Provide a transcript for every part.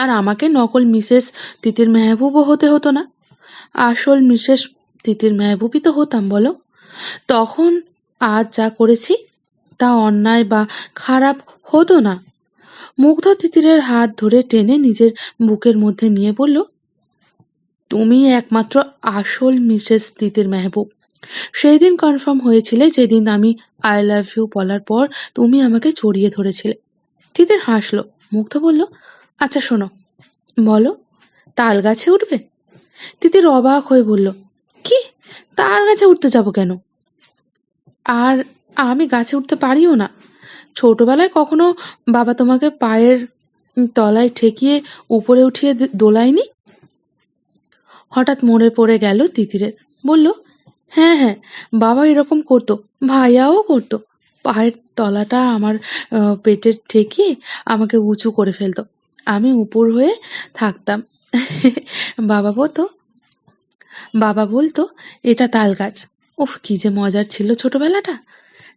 আর আমাকে নকল মিসেস তিতির মেহবুবও হতে হতো না। আসল মিসেস তিতির মেহবুবই তো হতাম, বলো? তখন আজ যা করেছি, তা অন্যায় বা খারাপ হতো না। মুগ্ধ তিতিরের হাত ধরে টেনে নিজের বুকের মধ্যে নিয়ে বলল, তুমি একমাত্র আসল মিসেস তিতির মেহবুব। সেই দিন কনফার্ম হয়েছিলে যেদিন আমি আই লাভ ইউ বলার পর তুমি আমাকে জড়িয়ে ধরেছিলে। তিতির হাসলো। মুগ্ধ বলল আচ্ছা শোনো। বলো, তাল গাছে উঠবে? তিতির অবাক হয়ে বলল, কি? তাল গাছে উঠতে যাব কেন? আর আমি গাছে উঠতে পারিও না। ছোটবেলায় কখনো বাবা তোমাকে পায়ের তলায় ঠেকিয়ে উপরে উঠিয়ে দোলায়নি? হঠাৎ মনে পড়ে গেল তিতিরের। বলল হ্যাঁ হ্যাঁ বাবা এরকম করতো, ভাইয়াও করতো। পায়ের তলাটা আমার পেটের ঠেকিয়ে আমাকে উঁচু করে ফেলতো। আমি উপর হয়ে থাকতাম। বাবা বলতো বাবা বলতো, এটা তাল গাছ। উফ, কি যে মজার ছিল ছোটবেলাটা।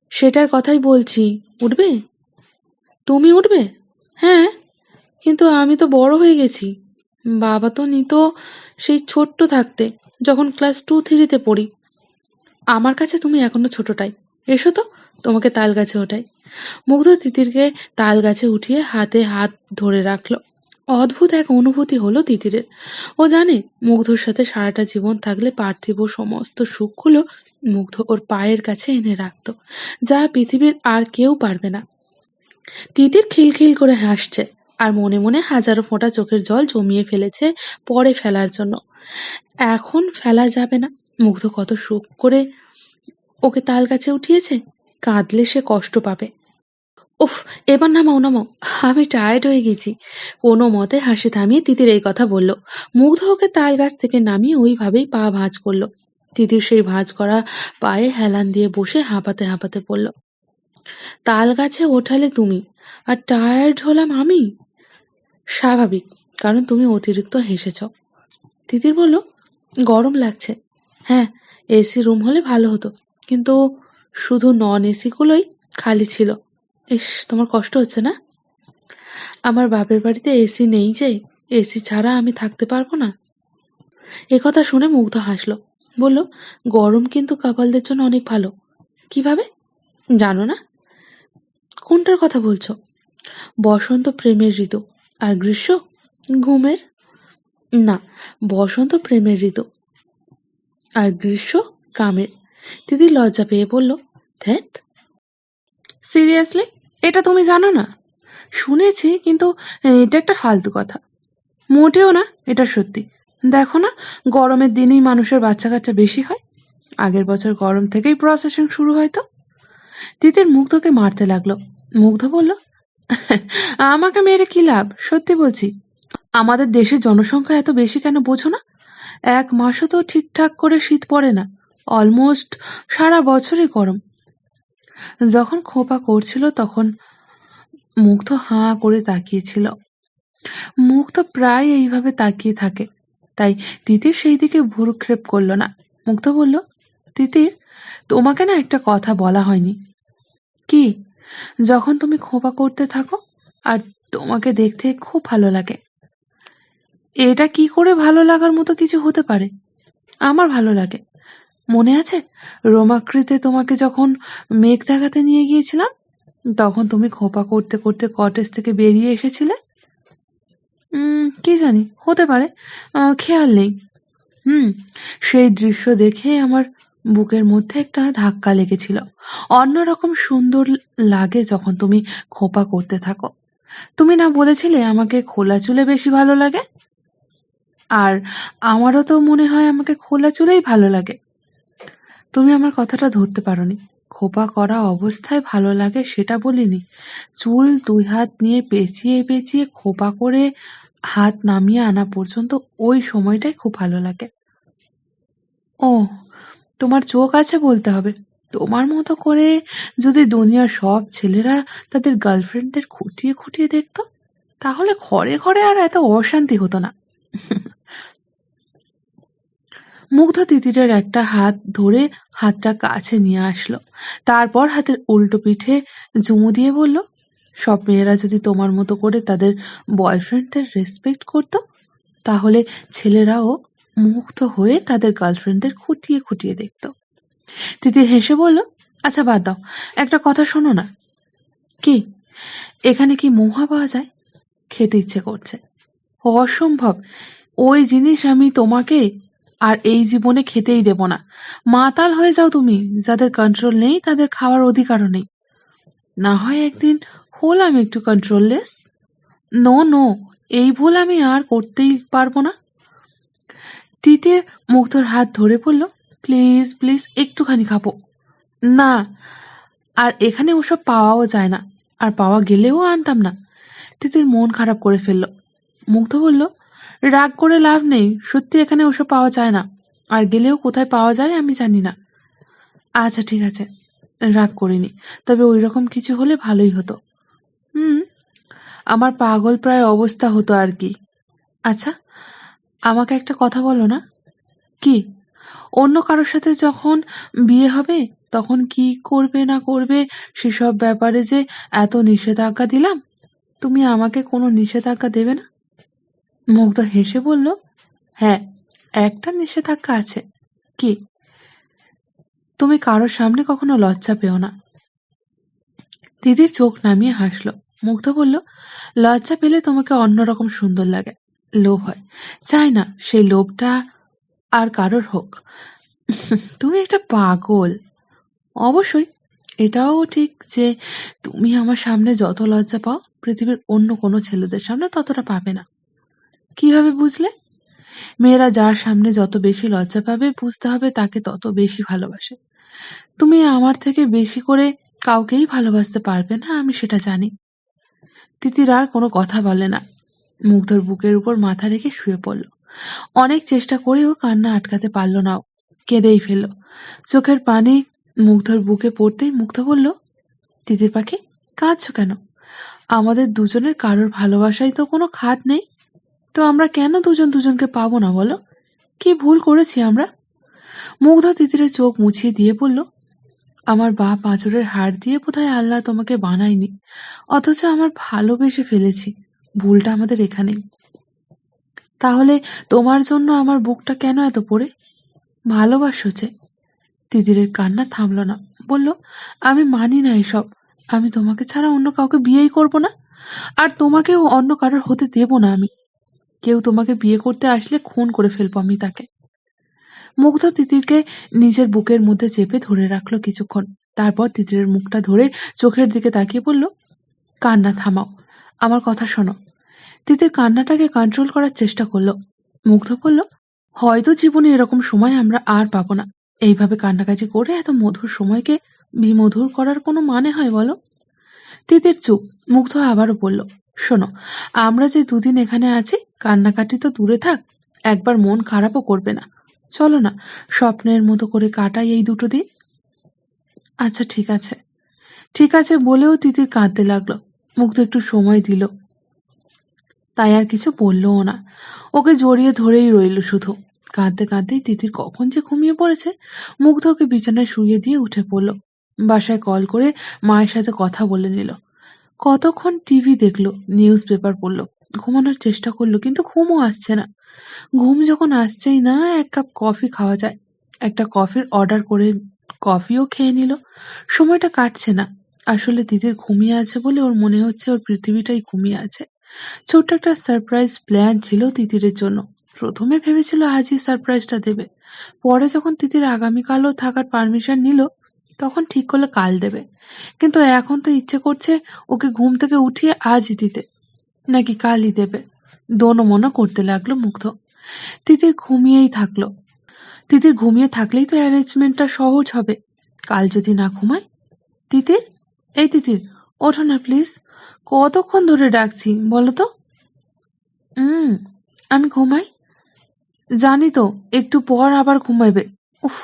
সেটার কথাই বলছি, উঠবে? তুমি উঠবে? হ্যাঁ কিন্তু আমি তো বড় হয়ে গেছি। বাবা তো নিত সেই ছোট্ট থাকতে, যখন ক্লাস টু থ্রিতে পড়ি। আমার কাছে তুমি এখনও ছোটটাই। এসো তো, তোমাকে তাল গাছে ওঠাই। মুগ্ধ তিতিরকে তাল গাছে উঠিয়ে হাতে হাত ধরে রাখল। অদ্ভুত এক অনুভূতি হলো তিতিরের। ও জানে মুগ্ধর সাথে সারাটা জীবন থাকলে পার্থিব সমস্ত সুখগুলো মুগ্ধ ওর পায়ের কাছে এনে রাখতো, যা পৃথিবীর আর কেউ পারবে না। তিতির খিলখিল করে হাসছে আর মনে মনে হাজারো ফোঁটা চোখের জল জমিয়ে ফেলেছে পরে ফেলার জন্য। এখন ফেলা যাবে না। মুগ্ধ কত সুখ করে ওকে তাল কাছে উঠিয়েছে, কাঁদলে সে কষ্ট পাবে। উফ, এবার নামাও নামাও। আমি টায়ার্ড হয়ে গেছি। কোনো মতে হাসি থামিয়ে তিতির এই কথা বলল। মুগ্ধ ওকে তাল গাছ থেকে নামিয়ে ওইভাবেই পা ভাঁজ করল। তিতির সেই ভাঁজ করা পায়ে হেলান দিয়ে বসে হাঁপাতে হাঁপাতে পড়ল তাল গাছে ওঠালে তুমি, আর টায়ার্ড হলাম আমি? স্বাভাবিক, কারণ তুমি অতিরিক্ত হেসেছ। তিতির বলল, গরম লাগছে। হ্যাঁ এসি রুম হলে ভালো হতো, কিন্তু শুধু নন এসিগুলোই খালি ছিল। ইস, তোমার কষ্ট হচ্ছে না? আমার বাপের বাড়িতে এসি নেই যে, এসি ছাড়া আমি থাকতে পারব না। একথা শুনে মুগ্ধ হাসলো। বলল, গরম কিন্তু কাপালদের জন্য অনেক ভালো। কীভাবে? জানো না? কোনটার কথা বলছো? বসন্ত প্রেমের ঋতু। আর গ্রীষ্ম? ঘুমের? না, বসন্ত প্রেমের ঋতু। আর গ্রীষ্ম? কামের। দিদি লজ্জা পেয়ে বলল ধ্যাত সিরিয়াসলি এটা তুমি জানো না? শুনেছি, কিন্তু এটা একটা ফালতু কথা। মোটেও না, এটা সত্যি। দেখো না, গরমের দিনেই মানুষের বাচ্চা কাচ্চা বেশি হয়। আগের বছর গরম থেকেই প্রসেসিং শুরু হয় তো। তিতির মুগ্ধকে মারতে লাগল। মুগ্ধ বলল, আমাকে মেরে কি লাভ? সত্যি বলছি। আমাদের দেশের জনসংখ্যা এত বেশি কেন বোঝো না? এক মাসও তো ঠিকঠাক করে শীত পড়ে না। অলমোস্ট সারা বছরই গরম। যখন খোপা করছিল তখন মুগ্ধ হাঁ করে তাকিয়েছিল। মুগ্ধ প্রায় এইভাবে তাকিয়ে থাকে, তাই তিতির সেই দিকে ভুরুক্ষেপ করল না। মুগ্ধ বলল, তিতির, তোমাকে না একটা কথা বলা হয়নি। কি? যখন তুমি খোপা করতে থাকো, আর তোমাকে দেখতে খুব ভালো লাগে। এটা কি করে ভালো লাগার মতো কিছু হতে পারে? আমার ভালো লাগে। মনে আছে? রোমাকৃতে তোমাকে যখন মেঘ দেখাতে নিয়ে গিয়েছিলাম, তখন তুমি খোপা করতে করতে কটেজ থেকে বেরিয়ে এসেছিলে? কি জানি, হতে পারে খেয়াল নেই। হুম, সেই দৃশ্য দেখে আমার বুকের মধ্যে একটা ধাক্কা লেগেছিল। অন্যরকম সুন্দর লাগে যখন তুমি খোপা করতে থাকো। তুমি না বলেছিলে আমাকে খোলা চুলে বেশি ভালো লাগে? আর আমারও তো মনে হয় আমাকে খোলা চুলেই ভালো লাগে। তুমি আমার কথাটা ধরতে পারোনি। খোপা করা অবস্থায় ভালো লাগে সেটা বলিনি। চুল দুই হাত নিয়ে পেঁচিয়ে পেঁচিয়ে খোপা করে হাত নামিয়ে আনা পর্যন্ত ওই সময়টাই খুব ভালো লাগে। ও, তোমার চোখ আছে বলতে হবে। তোমার মতো করে যদি দুনিয়ার সব ছেলেরা তাদের গার্লফ্রেন্ডদের খুঁটিয়ে খুঁটিয়ে দেখতো, তাহলে ঘরে ঘরে আর এত অশান্তি হতো না। মুগ্ধ তিতিরের একটা হাত ধরে হাতটা কাছে নিয়ে আসলো। তারপর হাতের উল্টো পিঠে চুমু দিয়ে বলল, সব মেয়েরা যদি তোমার মতো করে তাদের বয়ফ্রেন্ডদের রেসপেক্ট করতো, তাহলে ছেলেরাও মুগ্ধ হয়ে তাদের গার্লফ্রেন্ডদের খুঁটিয়ে খুঁটিয়ে দেখতো। তিতির হেসে বলল আচ্ছা বাদ দাও, একটা কথা শোনো না। কি, এখানে কি মহুয়া পাওয়া যায়? খেতে ইচ্ছে করছে। অসম্ভব। ওই জিনিস আমি তোমাকে আর এই জীবনে খেতেই দেব না। মাতাল হয়ে যাও তুমি, যাদের কন্ট্রোল নেই, তাদের খাওয়ার অধিকারও নেই। না হয় একদিন হলাম একটু কন্ট্রোললেস নো নো এই ভুল আমি আর করতেই পারব না। তিতির মুগ্ধর হাত ধরে বলল প্লিজ প্লিজ একটুখানি খাব। না, আর এখানে ওসব পাওয়াও যায় না, আর পাওয়া গেলেও আনতাম না। তিতির মন খারাপ করে ফেলল। মুগ্ধ বলল রাগ করে লাভ নেই। সত্যি এখানে ওসব পাওয়া যায় না। আর গেলেও কোথায় পাওয়া যায় আমি জানি না। আচ্ছা ঠিক আছে। রাগ করিনি। তবে ওই রকম কিছু হলে ভালোই হতো। হুম, আমার পাগল প্রায় অবস্থা হতো আর কি। আচ্ছা আমাকে একটা কথা বলো না? কি? অন্য কারোর সাথে যখন বিয়ে হবে, তখন কি করবে না করবে সেসব ব্যাপারে যে এত নিষেধাজ্ঞা দিলাম? তুমি আমাকে কোনো নিষেধাজ্ঞা দেবে না? মুগ্ধ হেসে বলল হ্যাঁ একটা নিষেধাজ্ঞা আছে। কি? তুমি কারোর সামনে কখনো লজ্জা পেও না। দিদির চোখ নামিয়ে হাসলো। মুগ্ধ বলল, লজ্জা পেলে তোমাকে অন্যরকম সুন্দর লাগে। লোভ হয়। চাই না, সেই লোভটা আর কারোর হোক। তুমি একটা পাগল। অবশ্যই, এটাও ঠিক যে তুমি আমার সামনে যত লজ্জা পাও, পৃথিবীর অন্য কোনো ছেলেদের সামনে ততটা পাবে না। কীভাবে বুঝলে? মেয়েরা যার সামনে যত বেশি লজ্জা পাবে, বুঝতে হবে তাকে তত বেশি ভালোবাসে। তুমি আমার থেকে বেশি করে কাউকেই ভালোবাসতে পারবে না, আমি সেটা জানি। তিতির আর কোনো কথা বলে না। মুগ্ধর বুকের উপর মাথা রেখে শুয়ে পড়ল। অনেক চেষ্টা করেও কান্না আটকাতে পারল না কেঁদেই ফেলল। চোখের পানি মুগ্ধর বুকে পড়তেই মুগ্ধ বলল, তিতির পাখি, কাঁদছো কেন? আমাদের দুজনের কারোর ভালোবাসায় তো কোনো খাত নেই। তো আমরা কেন দুজন দুজনকে পাবো না বলো? কি ভুল করেছি আমরা? মুগ্ধ তিতিরের চোখ মুছিয়ে দিয়ে বলল, আমার বা পাঁচরের হাড় দিয়ে বোধহয় আল্লাহ তোমাকে বানায়নি, অথচ আমার ভালোবেসে ফেলেছি। ভুলটা আমাদের এখানেই। তাহলে তোমার জন্য আমার বুকটা কেন এত পড়ে? ভালোবাসো যে তিতিরের কান্না থামল না। বলল, আমি মানি না এসব। আমি তোমাকে ছাড়া অন্য কাউকে বিয়েই করব না। আর তোমাকেও অন্য কারোর হতে দেব না আমি। কেউ তোমাকে বিয়ে করতে আসলে খুন করে ফেলব আমি তাকে। মুগ্ধ তিতিরকে নিজের বুকের মধ্যে চেপে ধরে রাখল কিছুক্ষণ। তারপর তিতিরের মুখটা ধরে চোখের দিকে তাকিয়ে বলল, কান্না থামাও, আমার কথা শোনো। তিতির কান্নাটাকে কন্ট্রোল করার চেষ্টা করল। মুগ্ধ বলল, হয়তো জীবনে এরকম সময় আমরা আর পাবো না। এইভাবে কান্নাকাটি করে এত মধুর সময়কে বিমধুর করার কোনো মানে হয় বলো? তিতির চুপ, মুগ্ধ আবারও বলল শোনো, আমরা যে দুদিন এখানে আছি, কান্নাকাটি তো দূরে থাক, একবার মন খারাপও করবে না। চলো না, স্বপ্নের মতো করে কাটাই এই দুটো দিন। আচ্ছা ঠিক আছে। ঠিক আছে বলেও তিতির কাঁদতে লাগল, মুগ্ধ একটু সময় দিল। তাই আর কিছু বললও না। ওকে জড়িয়ে ধরেই রইল শুধু। কাঁদতে কাঁদতেই তিতির কখন যে ঘুমিয়ে পড়েছে মুগ্ধ ওকে বিছানায় শুয়ে দিয়ে উঠে পড়ল। বাসায় কল করে মায়ের সাথে কথা বলে নিল। কতক্ষণ টিভি দেখল নিউজ পেপার পড়ল, ঘুমানোর চেষ্টা করল, কিন্তু ঘুমও আসছে না। ঘুম যখন আসছেই না, এক কাপ কফি খাওয়া যায়। একটা কফির অর্ডার করে কফিও খেয়ে নিল। সময়টা কাটছে না। আসলে দিদির ঘুমিয়ে আছে বলে ওর মনে হচ্ছে ওর পৃথিবীটাই ঘুমিয়ে আছে। ছোট্ট একটা সারপ্রাইজ প্ল্যান ছিল তিতিরের জন্য। প্রথমে ভেবেছিল আজই সারপ্রাইজটা দেবে। পরে যখন তিতির আগামীকালও থাকার পারমিশন নিল তখন ঠিক করল কাল দেবে। কিন্তু এখন তো ইচ্ছে করছে ওকে ঘুম থেকে উঠিয়ে আজই দিতে। নাকি কালই দেবে। দোনো মনো করতে লাগল মুগ্ধ। তিতির ঘুমিয়েই থাকল। তিতির ঘুমিয়ে থাকলেই তো অ্যারেঞ্জমেন্টটা সহজ হবে। কাল যদি না ঘুমায়? তিতির? এই তিতির, ওঠো না প্লিজ। কতক্ষণ ধরে ডাকছি, বলো তো। হুম আমি ঘুমাই? জানি তো, একটু পর আবার ঘুমাইবে। উফ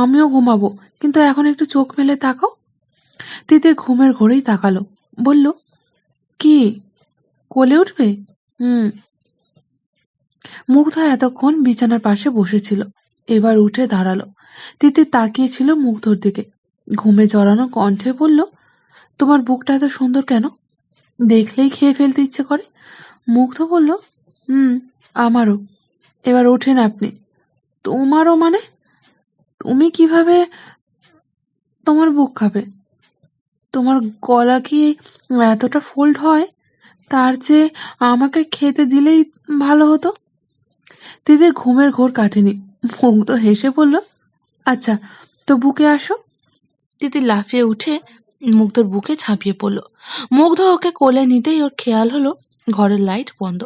আমিও ঘুমাবো, কিন্তু এখন একটু চোখ মেলে তাকাও। তিতির ঘুমের ঘোরেই তাকালো, বলল, কি? কোলে উঠবে? হুম। মুগ্ধ এতক্ষণ বিছানার পাশে বসেছিল, এবার উঠে দাঁড়াল। তিতির তাকিয়েছিল মুগ্ধর দিকে, ঘুমে জড়ানো কণ্ঠে বলল, তোমার বুকটা এত সুন্দর কেন? দেখলেই খেয়ে ফেলতে ইচ্ছে করে। মুগ্ধ বলল, হুম, আমারও। এবার ওঠেন আপনি। তোমারও মানে? তুমি কীভাবে তোমার বুক খাবে? তোমার গলা কি এতটা ফোল্ড হয়? তার চেয়ে আমাকে খেতে দিলেই ভালো হতো? তিতির ঘুমের ঘোর কাটেনি। মুখ তো হেসে বলল আচ্ছা তো বুকে আসো। তিতির লাফিয়ে উঠে মুগ্ধর বুকে ছাপিয়ে পড়ল। মুগ্ধ ওকে কোলে নিতেই ওর খেয়াল হলো ঘরের লাইট বন্ধ,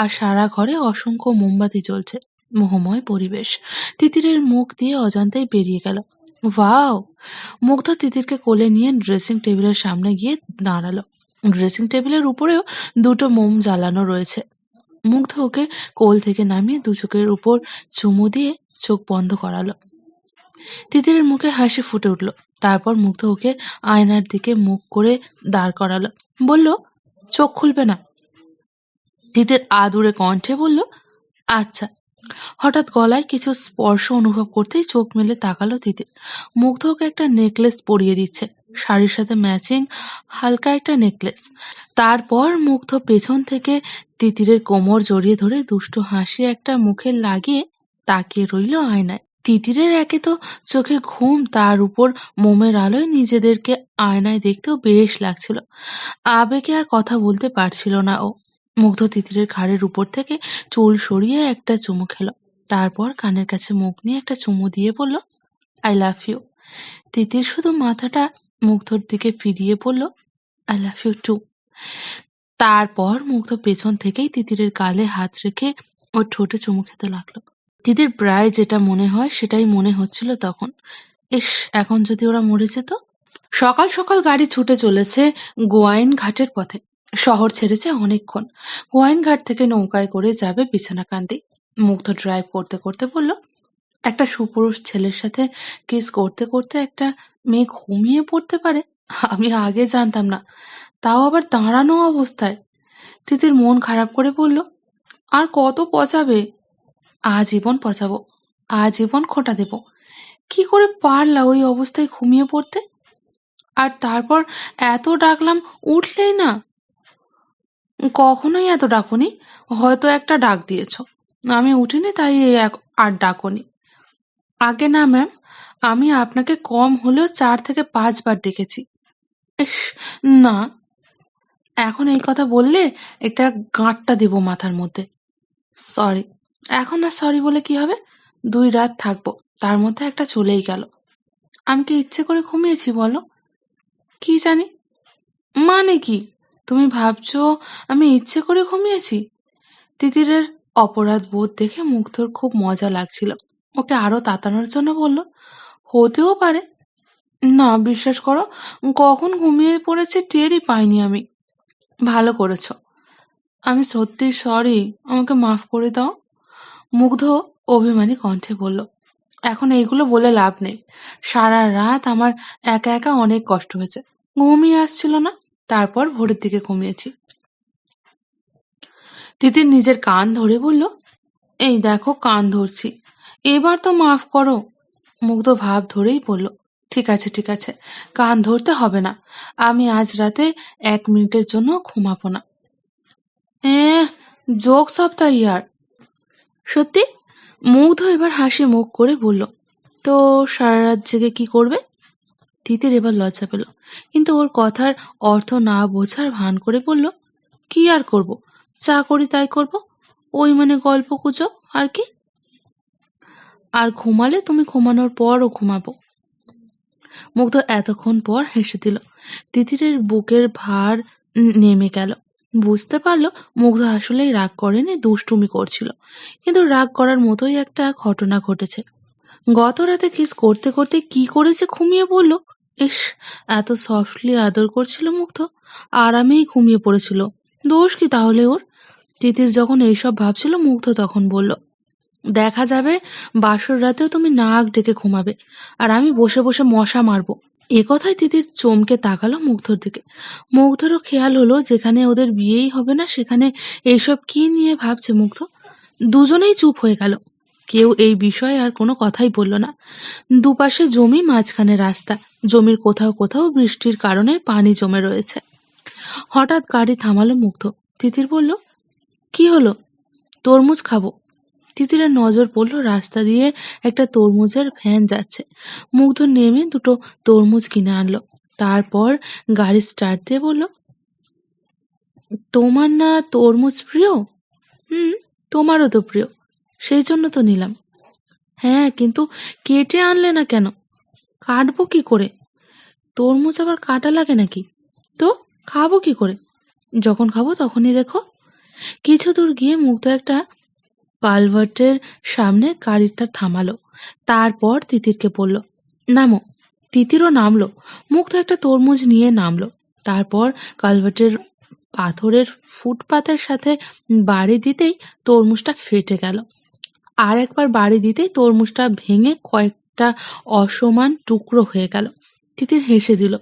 আর সারা ঘরে অসংখ্য মোমবাতি জ্বলছে। মোহময় পরিবেশ। তিতিরের মুখ দিয়ে অজান্তেই বেরিয়ে গেল। ওয়াও! মুগ্ধ তিতিরকে কোলে নিয়ে ড্রেসিং টেবিলের সামনে গিয়ে দাঁড়াল। ড্রেসিং টেবিলের উপরেও দুটো মোম জ্বালানো রয়েছে। মুগ্ধ ওকে কোল থেকে নামিয়ে দু চোখের উপর চুমু দিয়ে চোখ বন্ধ করালো। তিতিরের মুখে হাসি ফুটে উঠল। তারপর মুগ্ধ ওকে আয়নার দিকে মুখ করে দাঁড় করালো। বলল, চোখ খুলবে না। তিতির আদুরে কণ্ঠে বলল আচ্ছা। হঠাৎ গলায় কিছু স্পর্শ অনুভব করতেই চোখ মেলে তাকালো তিতির মুগ্ধ ওকে একটা নেকলেস পরিয়ে দিচ্ছে। শাড়ির সাথে ম্যাচিং হালকা একটা নেকলেস তারপর মুগ্ধ পেছন থেকে তিতিরের কোমর জড়িয়ে ধরে দুষ্টু হাসি একটা মুখে লাগিয়ে তাকিয়ে রইল আয়নায়। তিতিরের একে তো চোখে ঘুম, তার উপর মোমের আলোয় নিজেদেরকে আয়নায় দেখতেও বেশ লাগছিল। আবেগে আর কথা বলতে পারছিল না ও। মুগ্ধ তিতিরের ঘাড়ের উপর থেকে চুল সরিয়ে একটা চুমু খেলো। তারপর কানের কাছে মুখ নিয়ে একটা চুমু দিয়ে বলল আই লাভ ইউ তিতির শুধু মাথাটা মুগ্ধর দিকে ফিরিয়ে বলল আই লাভ ইউ টু তারপর মুগ্ধ পেছন থেকেই তিতিরের গালে হাত রেখে ওর ঠোঁটে চুমু খেতে লাগল। তিতির প্রায় যেটা মনে হয় সেটাই মনে হচ্ছিল তখন। ইস, এখন যদি ওরা মরে যেত? সকাল সকাল গাড়ি ছুটে চলেছে গোয়াইন ঘাটের পথে। শহর ছেড়েছে অনেকক্ষণ। গোয়াইন ঘাট থেকে নৌকায় করে যাবে বিছানাকান্দি। মুগ্ধ ড্রাইভ করতে করতে বলল, একটা সুপুরুষ ছেলের সাথে কিস করতে করতে একটা মেয়ে ঘুমিয়ে পড়তে পারে? আমি আগে জানতাম না। তাও আবার দাঁড়ানো অবস্থায়। তিতির মন খারাপ করে বলল, আর কত পচাবে? আজীবন পচাবো, আজীবন খোঁটা দেব। কি করে পারলা ওই অবস্থায় ঘুমিয়ে পড়তে? আর তারপর এত ডাকলাম, উঠলেই না? কখনোই এত ডাকুনি। হয়তো একটা ডাক দিয়েছ। আমি উঠিনি, তাই এক- আর ডাকনি। আগে না, ম্যাম, আমি আপনাকে কম হলেও চার থেকে পাঁচবার ডেকেছি। না। এখন এই কথা বললে একটা গাঁটটা দেবো মাথার মধ্যে। সরি। এখন আর সরি বলে কি হবে? দুই রাত থাকব, তার মধ্যে একটা চলেই গেল। আমি কি ইচ্ছে করে ঘুমিয়েছি বলো? কি জানি? মানে কি? তুমি ভাবছ আমি ইচ্ছে করে ঘুমিয়েছি? তিতিরের অপরাধ বোধ দেখে মুগ্ধর খুব মজা লাগছিল। ওকে আরও তাতানোর জন্য বলল, হতেও পারে। না, বিশ্বাস করো, কখন ঘুমিয়ে পড়েছে টেরই পাইনি আমি। ভালো করেছ। আমি সত্যি সরি, আমাকে মাফ করে দাও। মুগ্ধ অভিমানী কণ্ঠে বলল, এখন এইগুলো বলে লাভ নেই। সারা রাত আমার একা একা অনেক কষ্ট হয়েছে। ঘুমিয়ে আসছিল না। তারপর ভোরের দিকে ঘুমিয়েছি। তিতির নিজের কান ধরে বলল, এই দেখো, কান ধরছি। এবার তো মাফ করো। মুগ্ধ ভাব ধরেই বলল, ঠিক আছে ঠিক আছে, কান ধরতে হবে না। আমি আজ রাতে এক মিনিটের জন্য ঘুমাবো না। এ যোগ সপ্তাহ ইয়ার। সত্যি? মুগ্ধ এবার হাসি মুখ করে বলল, তো সারা রাত জেগে কি করবে? তিতির এবার লজ্জা পেল। কিন্তু ওর কথার অর্থ না বোঝার ভান করে বলল, কি আর করব? চা করি তাই করব? ওই মানে গল্প কুচো আর কি? আর ঘুমালে তুমি ঘুমানোর পরও ঘুমাবো। মুগ্ধ এতক্ষণ পর হেসে দিল। তিতিরের বুকের ভার নেমে গেল। বুঝতে পারল মুগ্ধ আসলেই রাগ করেনি, দুষ্টুমি করছিল। কিন্তু রাগ করার মতোই একটা ঘটনা ঘটেছে। গত রাতে কিস করতে করতে কি করেছে ঘুমিয়ে পড়ল? ইস, এত সফটলি আদর করছিল মুগ্ধ, আরামেই ঘুমিয়ে পড়েছিল। দোষ কি তাহলে ওর? তিতির যখন এইসব ভাবছিল, মুগ্ধ তখন বলল, দেখা যাবে, বাসর রাতেও তুমি নাক ডেকে ঘুমাবে, আর আমি বসে বসে মশা মারবো। এ কথায় তিতির চমকে তাকালো মুগ্ধর দিকে। মুগ্ধরও খেয়াল হলো, যেখানে ওদের বিয়েই হবে না, সেখানে এইসব কি নিয়ে ভাবছে মুগ্ধ? দুজনেই চুপ হয়ে গেল। কেউ এই বিষয়ে আর কোনো কথাই বলল না। দুপাশে জমি, মাঝখানে রাস্তা। জমির কোথাও কোথাও বৃষ্টির কারণে পানি জমে রয়েছে। হঠাৎ গাড়ি থামালো মুগ্ধ। তিতির বলল, কি হলো? তরমুজ খাব? তিতিরের নজর পড়ল রাস্তা দিয়ে একটা তরমুজের ভ্যান যাচ্ছে। মুগ্ধ নেমে দুটো তরমুজ কিনে আনলো। তারপর গাড়ি স্টার্ট দিয়ে বলল, তোমার না তরমুজ প্রিয়? হুম, তোমারও তো প্রিয়। সেই জন্য তো নিলাম। হ্যাঁ কিন্তু কেটে আনলে না কেন? কাটবো কি করে? তরমুজ আবার কাটা লাগে নাকি? তো খাব কি করে? যখন খাব তখনই দেখো। কিছু দূর গিয়ে মুগ্ধ একটা কালভার্টের সামনে গাড়িটা থামালো। তারপর তিতিরকে বলল, নামো। তিতিরও নামলো। মুগ্ধ একটা তরমুজ নিয়ে নামলো। তারপর কালভার্টের পাথরের ফুটপাতের সাথে বাড়ি দিতেই তরমুজটা ফেটে গেল। আর একবার বাড়ি দিতে তরমুজটা ভেঙে কয়েকটা অসমান টুকরো হয়ে গেল। তিতির হেসে দিল,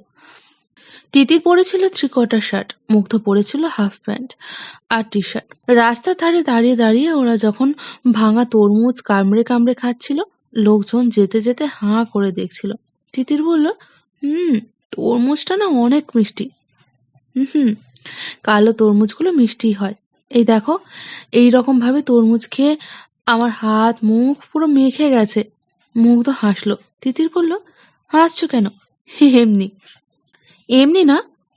তিতির পরেছিল কোয়ার্টার শার্ট, মুগ্ধ পরেছিল হাফ প্যান্ট আর টি শার্ট রাস্তার ধারে দাঁড়িয়ে দাঁড়িয়ে ওরা যখন ভাঙা তরমুজ কামড়ে কামড়ে খাচ্ছিল, লোকজন যেতে যেতে হাঁ করে দেখছিল। তিতির বলল, হুম, তরমুজটা না অনেক মিষ্টি। হুম কালো তরমুজগুলো মিষ্টি হয়। এই দেখো, এই রকম ভাবে তরমুজ খেয়ে আমার হাত, মুখ পুরো মেখে গেছে। মুখ তো হাসলো। তিতির বলল, হাসছো কেন? এমনি। এমনি না,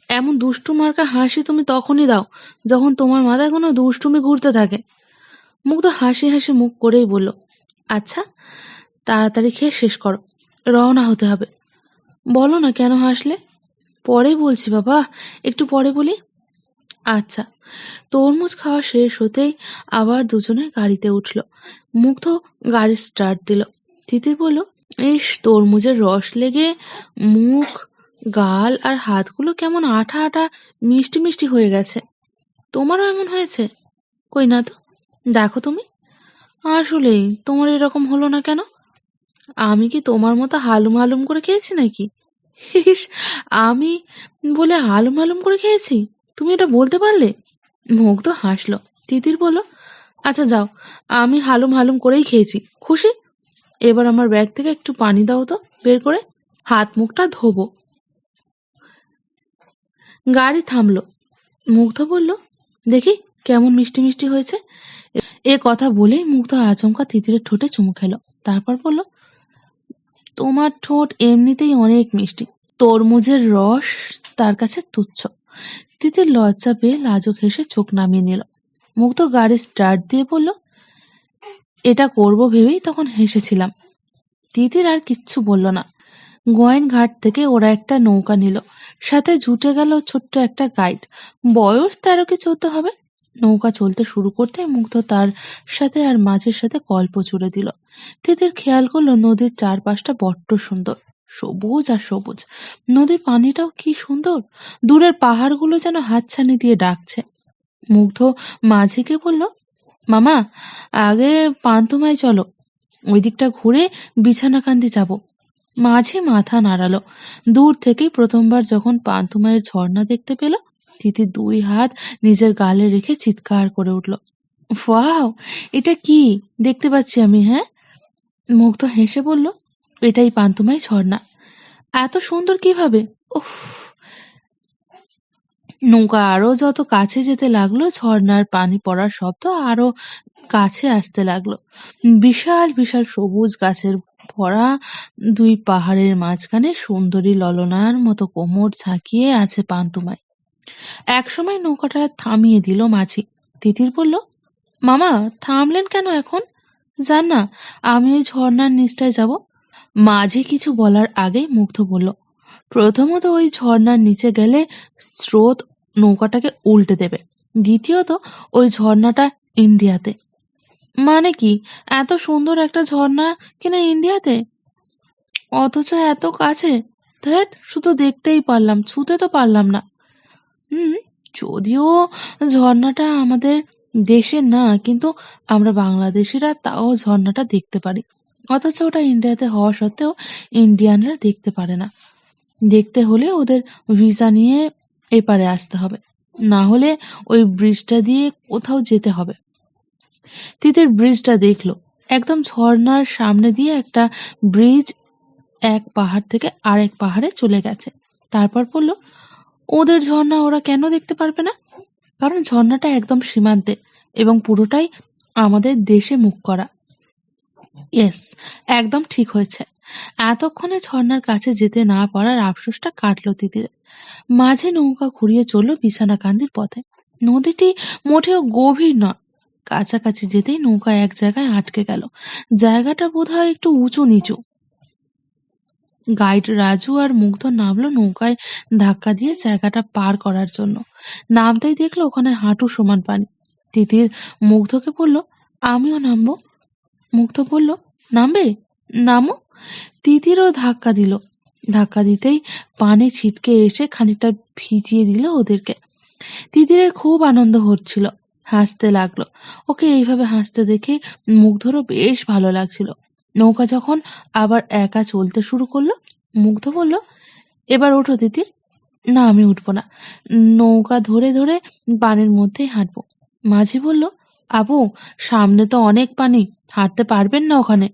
এমন দুষ্টু মার্কা হাসি তুমি তখনই দাও যখন তোমার মাথায় কোনো দুষ্টুমি ঘুরতে থাকে। মুখ তো হাসি হাসি মুখ করেই বলল আচ্ছা তাড়াতাড়ি খেয়ে শেষ করো, রওনা হতে হবে। বলো না কেন হাসলে? পরে বলছি বাবা, একটু পরে বলি। আচ্ছা তরমুজ খাওয়া শেষ হতেই আবার দুজনে গাড়িতে উঠল। মুগ্ধ গাড়ি স্টার্ট দিল। তিতির বলল, ইস, তরমুজের রস লেগে মুখ, গাল আর হাতগুলো কেমন আঠা আঠা মিষ্টি মিষ্টি হয়ে গেছে। তোমারও এমন হয়েছে? কই না তো? দেখো তুমি। আসলেই তোমার এরকম হলো না কেন? আমি কি তোমার মতো হালুম হালুম করে খেয়েছি নাকি? ইস, আমি বলে হালুম হালুম করে খেয়েছি? তুমি এটা বলতে পারলে? মুগ্ধ হাসলো। তিতির বলল আচ্ছা যাও। আমি হালুম হালুম করেই খেয়েছি। খুশি? এবার আমার ব্যাগ থেকে একটু পানি দাও তো, বের করে। হাত মুখটা ধোবো। গাড়ি থামলো। মুগ্ধ বলল, দেখি, কেমন মিষ্টি মিষ্টি হয়েছে। এ কথা বলেই মুগ্ধ আচমকা তিতিরের ঠোঁটে চুমু খেলো। তারপর বলল, তোমার ঠোঁট এমনিতেই অনেক মিষ্টি। তরমুজের রস তার কাছে তুচ্ছ। তিতির লজ্জা পেয়ে লাজুক হেসে চোখ নামিয়ে নিল। মুগ্ধ গাড়ি স্টার্ট দিয়ে বলল, এটা করব ভেবেই তখন হেসেছিলাম। তিতির আর কিচ্ছু বলল না। গোয়াইন ঘাট থেকে ওরা একটা নৌকা নিল। সাথে জুটে গেল ছোট্ট একটা গাইড। বয়স তেরো কি চোদ্দ হবে? নৌকা চলতে শুরু করতে মুগ্ধ তার সাথে আর মাঝের সাথে গল্প জুড়ে দিল। তিতির খেয়াল করল নদীর চারপাশটা বড্ড সুন্দর। সবুজ আর সবুজ। নদীর পানিটাও কি সুন্দর। দূরের পাহাড়গুলো যেন হাতছানি দিয়ে ডাকছে। মুগ্ধ মাঝিকে বলল, মামা, আগে পান্তুমায় চলো। ওই দিকটা ঘুরে বিছানাকান্দি যাব। মাঝে মাথা নাড়ালো। দূর থেকেই প্রথমবার যখন পান্তুমায়ের ঝর্ণা দেখতে পেল, তিতি দুই হাত নিজের গালে রেখে চিৎকার করে উঠল ফাও এটা কি? দেখতে পাচ্ছি আমি হ্যাঁ? মুগ্ধ হেসে বলল এটাই পান্তুমাই ঝর্ণা। এত সুন্দর কীভাবে? উফ। নৌকা আরও যত কাছে যেতে লাগল, ঝর্ণার পানি পড়ার শব্দ আরও কাছে আসতে লাগল। বিশাল বিশাল সবুজ গাছের ভরা দুই পাহাড়ের মাঝখানে সুন্দরী ললনার মতো কোমর ঝাঁকিয়ে আছে পান্তুমায় একসময় নৌকাটা থামিয়ে দিল মাঝি। তিতির বলল, মামা, থামলেন কেন এখন? জান না, আমি ওই ঝর্ণার নিচটায় যাব। মাঝি কিছু বলার আগেই মুগ্ধ বলল, প্রথমত ওই ঝর্ণার নিচে গেলে স্রোত নৌকাটাকে উল্টে দেবে। দ্বিতীয়ত, ওই ঝর্ণাটা ইন্ডিয়াতে। মানে কি, এত সুন্দর একটা ঝর্ণা কিনা ইন্ডিয়াতে? অথচ এত কাছে? ধ্যাত শুধু দেখতেই পারলাম, ছুতে তো পারলাম না। হুম, যদিও ঝর্ণাটা আমাদের দেশে না, কিন্তু আমরা বাংলাদেশিরা তাও ঝর্ণাটা দেখতে পারি। অথচ ওটা ইন্ডিয়াতে হওয়া সত্ত্বেও ইন্ডিয়ানরা দেখতে পারে না। দেখতে হলে ওদের ভিসা নিয়ে এপারে আসতে হবে। না হলে ওই ব্রিজটা দিয়ে কোথাও যেতে হবে। তিতির ব্রিজটা দেখল। একদম ঝর্ণার সামনে দিয়ে একটা ব্রিজ এক পাহাড় থেকে আরেক পাহাড়ে চলে গেছে। তারপর বলল, ওদের ঝর্ণা ওরা কেন দেখতে পারবে না? কারণ ঝর্ণাটা একদম সীমান্তে এবং পুরোটাই আমাদের দেশে মুখ করা। ইয়েস একদম ঠিক হয়েছে। এতক্ষণে ঝর্ণার কাছে যেতে না পারার আফসোসটা কাটলো তিতির মাঝে নৌকা ঘুরিয়ে চলল বিছানাকান্দির পথে। নদীটি মোটেও গভীর নয়। কাছাকাছি যেতেই নৌকা এক জায়গায় আটকে গেল। জায়গাটা বোধহয় একটু উঁচু নিচু গাইড রাজু আর মুগ্ধ নামলো নৌকায় ধাক্কা দিয়ে জায়গাটা পার করার জন্য। নামতেই দেখল ওখানে হাঁটু সমান পানি। তিতির মুগ্ধকে বলল, আমিও নামবো। মুগ্ধ বলল, নামবে? নামো? তিতিরও ধাক্কা দিল। ধাক্কা দিতেই পানি ছিটকে এসে খানিকটা ভিজিয়ে দিল ওদেরকে। তিতিরের খুব আনন্দ হচ্ছিল, হাসতে লাগল। ওকে এইভাবে হাসতে দেখে মুগ্ধরও বেশ ভালো লাগছিল। নৌকা যখন আবার একা চলতে শুরু করল, মুগ্ধ বলল, এবার ওঠো তিতির। না, আমি উঠবো না। নৌকা ধরে ধরে পানির মধ্যেই হাঁটবো। মাঝি বলল, আবু, সামনে তো অনেক পানি। হাঁটতে পারবেন না ওখানে।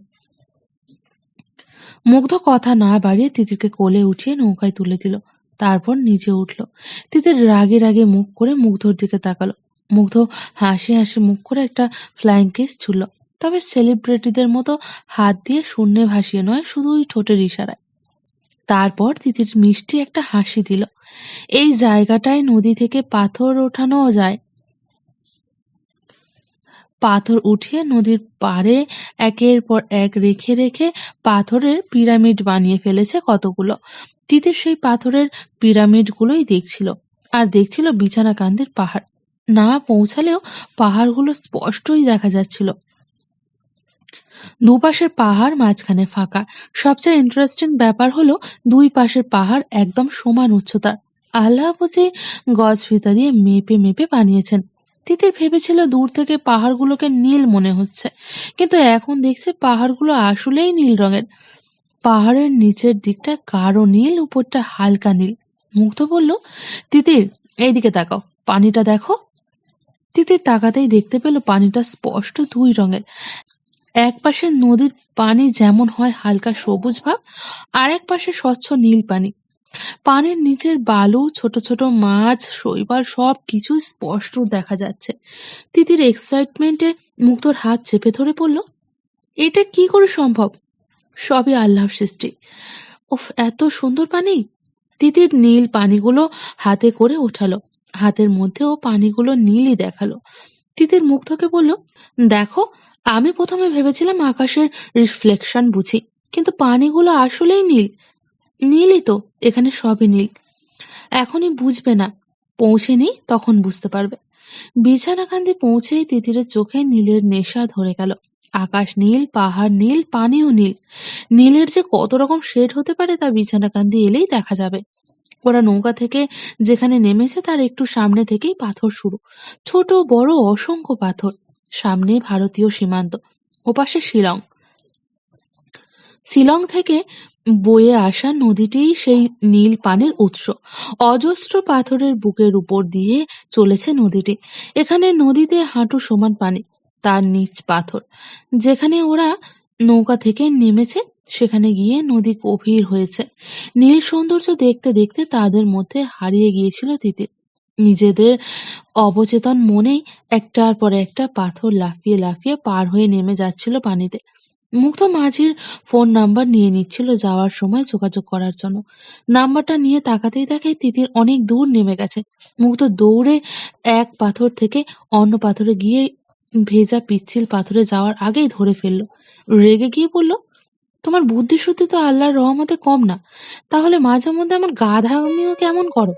মুগ্ধ কথা না বাড়িয়ে তিতিরকে কোলে উঠিয়ে নৌকায় তুলে দিল। তারপর নিচে উঠল। তিতির রাগে রাগে মুখ করে মুগ্ধর দিকে তাকালো। মুগ্ধ হাসি হাসি মুখ করে একটা ফ্লাইং কেস ছুড়ল। তবে সেলিব্রিটিদের মতো হাত দিয়ে শূন্যে ভাসিয়ে নয় শুধুই ঠোঁটের ইশারায়। তারপর তিতির মিষ্টি একটা হাসি দিল। এই জায়গাটায় নদী থেকে পাথর ওঠানোও যায়। পাথর উঠিয়ে নদীর পাড়ে একের পর এক রেখে রেখে পাথরের পিরামিড বানিয়ে ফেলেছে কতগুলো। তিতির সেই পাথরের পিরামিডগুলোই দেখছিল আর দেখছিল বিছানাকান্দির পাহাড়। না পৌঁছালেও পাহাড়গুলো স্পষ্টই দেখা যাচ্ছিল। দুপাশের পাহাড় মাঝখানে ফাঁকা। সবচেয়ে ইন্টারেস্টিং ব্যাপার হলো দুই পাশের পাহাড় একদম সমান উচ্চতার। আল্লাহ বুঝে গজ ফিতা দিয়ে মেপে মেপে বানিয়েছেন। তিতির ভেবেছিল দূর থেকে পাহাড়গুলোকে নীল মনে হচ্ছে। কিন্তু এখন দেখছে পাহাড়গুলো আসলেই নীল রঙের। পাহাড়ের নিচের দিকটা গাঢ় নীল, উপরটা হালকা নীল। মুগ্ধ বলল, তিতির, এইদিকে তাকাও, পানিটা দেখো। তিতির তাকাতেই দেখতে পেল পানিটা স্পষ্ট দুই রঙের। এক পাশে নদীর পানি যেমন হয় হালকা সবুজ ভাব আর এক পাশে স্বচ্ছ নীল পানি। পানির নিচের বালু, ছোট ছোট মাছ, শৈবাল সব কিছু স্পষ্ট দেখা যাচ্ছে। তিতির এক্সাইটমেন্টে মুক্তোর হাত চেপে ধরে পড়ল এটা কি করে সম্ভব? সবই আল্লাহর সৃষ্টি। ওফ, এত সুন্দর পানি! তিতির নীল পানিগুলো হাতে করে ওঠালো। হাতের মধ্যেও পানিগুলো নীলই দেখাল। তিতির মুগ্ধকে বলল, দেখো, আমি প্রথমে ভেবেছিলাম আকাশের রিফ্লেকশন বুঝি, কিন্তু পানিগুলো আসলেই নীল। নীলই তো, এখানে সবই নীল। এখনই বুঝবে না, পৌঁছে নেই তখন বুঝতে পারবে। বিছানাকান্দি পৌঁছেই তিতিরের চোখে নীলের নেশা ধরে গেল। আকাশ নীল, পাহাড় নীল, পানিও নীল। নীলের যে কত রকম শেড হতে পারে তা বিছানাকান্দি এলেই দেখা যাবে। ওরা নৌকা থেকে যেখানে নেমেছে তার একটু সামনে থেকেই পাথর শুরু। ছোট, বড়, অসংখ্য পাথর। সামনে ভারতীয় সীমান্ত, ওপাশে শিলং। শিলং থেকে বয়ে আসা নদীটিই সেই নীল পানির উৎস। অজস্র পাথরের বুকের উপর দিয়ে চলেছে নদীটি। এখানে নদীতে হাঁটু সমান পানি, তার নিচ পাথর। যেখানে ওরা নৌকা থেকে নেমেছে, সেখানে গিয়ে নদী গভীর হয়েছে। নীল সৌন্দর্য দেখতে দেখতে তাদের মধ্যে হারিয়ে গিয়েছিল তিতির নিজেদের অবচেতন মনেই একটার পর একটা পাথর লাফিয়ে লাফিয়ে পার হয়ে নেমে যাচ্ছিল পানিতে। মুগ্ধ মাঝির ফোন নাম্বার নিয়ে নিচ্ছিল যাওয়ার সময় যোগাযোগ করার জন্য। নাম্বারটা নিয়ে তাকাতেই দেখে তিতির অনেক দূর নেমে গেছে। মুগ্ধ দৌড়ে এক পাথর থেকে অন্য পাথরে গিয়ে ভেজা পিচ্ছিল পাথরে যাওয়ার আগেই ধরে ফেলল। রেগে গিয়ে বলল, তোমার বুদ্ধি শুদ্ধি তো আল্লাহর রহমতে কম না। তাহলে মাঝে মধ্যে আমার গাধামিও কেমন করো?